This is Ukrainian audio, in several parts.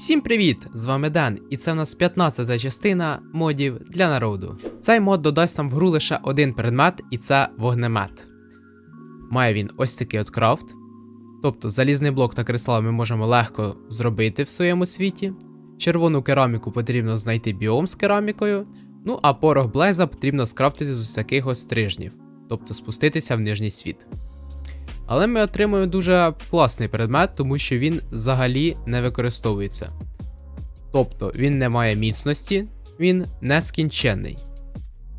Всім привіт! З вами Ден, і це в нас 15-та частина модів для народу. Цей мод додасть нам в гру лише один предмет, і це вогнемет. Має він ось такий от крафт. Тобто залізний блок та кристал ми можемо легко зробити в своєму світі. Червону кераміку потрібно знайти біом з керамікою. Ну а порох Блейза потрібно скрафтити з ось таких ось стрижнів, тобто спуститися в нижній світ. Але ми отримуємо дуже класний предмет, тому що він взагалі не використовується. Тобто він не має міцності, він нескінченний.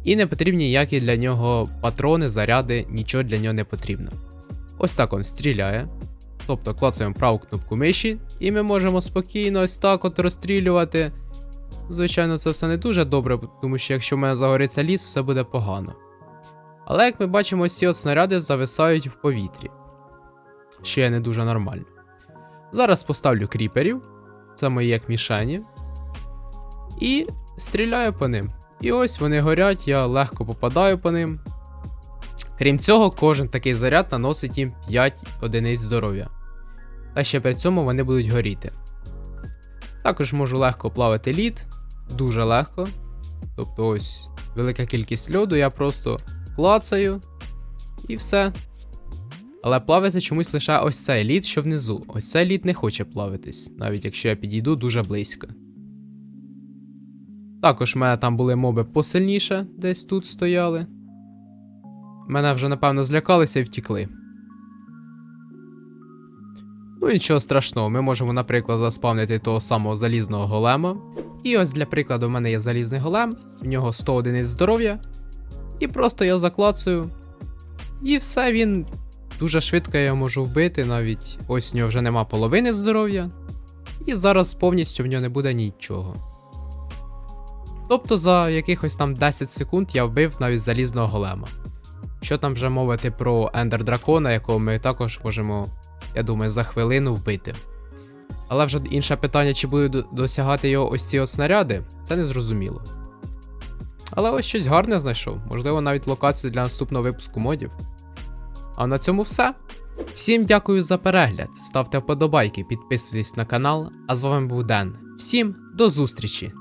І не потрібні ніякі для нього патрони, заряди, нічого для нього не потрібно. Ось так він стріляє. Тобто клацаємо праву кнопку миші, і ми можемо спокійно ось так от розстрілювати. Звичайно, це все не дуже добре, тому що якщо в мене загориться ліс, все буде погано. Але як ми бачимо, ці от снаряди зависають в повітрі. Є не дуже нормально. Зараз поставлю кріперів, це мої як мішені. І стріляю по ним. І ось вони горять, я легко попадаю по ним. Крім цього, кожен такий заряд наносить їм 5 одиниць здоров'я. Та ще при цьому вони будуть горіти. Також можу легко плавати лід, дуже легко. Тобто ось велика кількість льоду, я просто клацаю і все. Але плавиться чомусь лише ось цей лід, що внизу. Ось цей лід не хоче плавитись, навіть якщо я підійду дуже близько. Також в мене там були моби посильніше, десь тут стояли. Мене вже, напевно, злякалися і втікли. Ну нічого страшного, ми можемо, наприклад, заспавнити того самого залізного голема. І ось для прикладу, в мене є залізний голем, в нього 100 одиниць здоров'я. І просто я заклацаю. І все, він дуже швидко я його можу вбити, навіть ось у нього вже нема половини здоров'я. І зараз повністю в нього не буде нічого. Тобто за якихось там 10 секунд я вбив навіть залізного голема. Що там вже мовити про Ендер Дракона, якого ми також можемо, я думаю, за хвилину вбити. Але вже інше питання, чи будуть досягати його ось ці снаряди, це не зрозуміло. Але ось щось гарне знайшов, можливо, навіть локацію для наступного випуску модів. А на цьому все. Всім дякую за перегляд, ставте вподобайки, підписуйтесь на канал, а з вами був Ден. Всім до зустрічі!